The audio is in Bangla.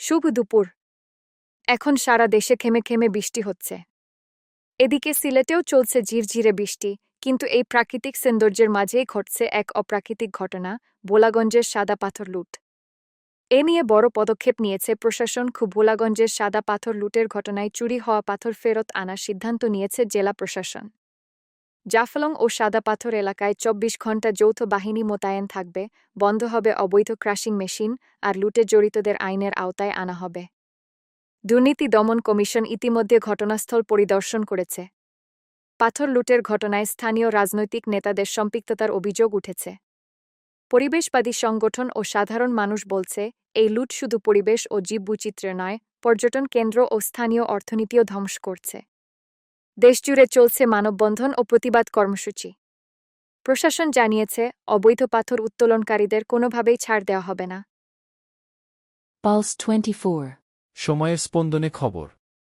শুভ দুপুর। এখন সারা দেশে খেমে খেমে বৃষ্টি হচ্ছে। এদিকে সিলেটেও চলছে ঝিরঝিরে বৃষ্টি, কিন্তু এই প্রাকৃতিক সৌন্দর্যের মাঝেই ঘটছে এক অপ্রাকৃতিক ঘটনা বোলাগঞ্জের সাদা পাথর লুট। এ নিয়ে বড় পদক্ষেপ নিয়েছে প্রশাসন। খুব ভোলাগঞ্জের সাদা পাথর লুটের ঘটনায় চুরি হওয়া পাথর ফেরত আনার সিদ্ধান্ত নিয়েছে জেলা প্রশাসন। জাফলং ও সাদা পাথর এলাকায় চব্বিশ ঘণ্টা যৌথ বাহিনী মোতায়েন থাকবে, বন্ধ হবে অবৈধ ক্রাশিং মেশিন আর লুটে জড়িতদের আইনের আওতায় আনা হবে। দুর্নীতি দমন কমিশন ইতিমধ্যে ঘটনাস্থল পরিদর্শন করেছে। পাথর লুটের ঘটনায় স্থানীয় রাজনৈতিক নেতাদের সম্পৃক্ততার অভিযোগ উঠেছে। পরিবেশবাদী সংগঠন ও সাধারণ মানুষ বলছে, এই লুট শুধু পরিবেশ ও জীববৈচিত্র্য নয়, পর্যটন কেন্দ্র ও স্থানীয় অর্থনীতিও ধ্বংস করছে। দেশজুড়ে চলছে মানববন্ধন ও প্রতিবাদ কর্মসূচি। প্রশাসন জানিয়েছে অবৈধ পাথর উত্তোলনকারীদের কোনোভাবেই ছাড় দেওয়া হবে না। পালস টোয়েন্টি সময়ের স্পন্দনে খবর।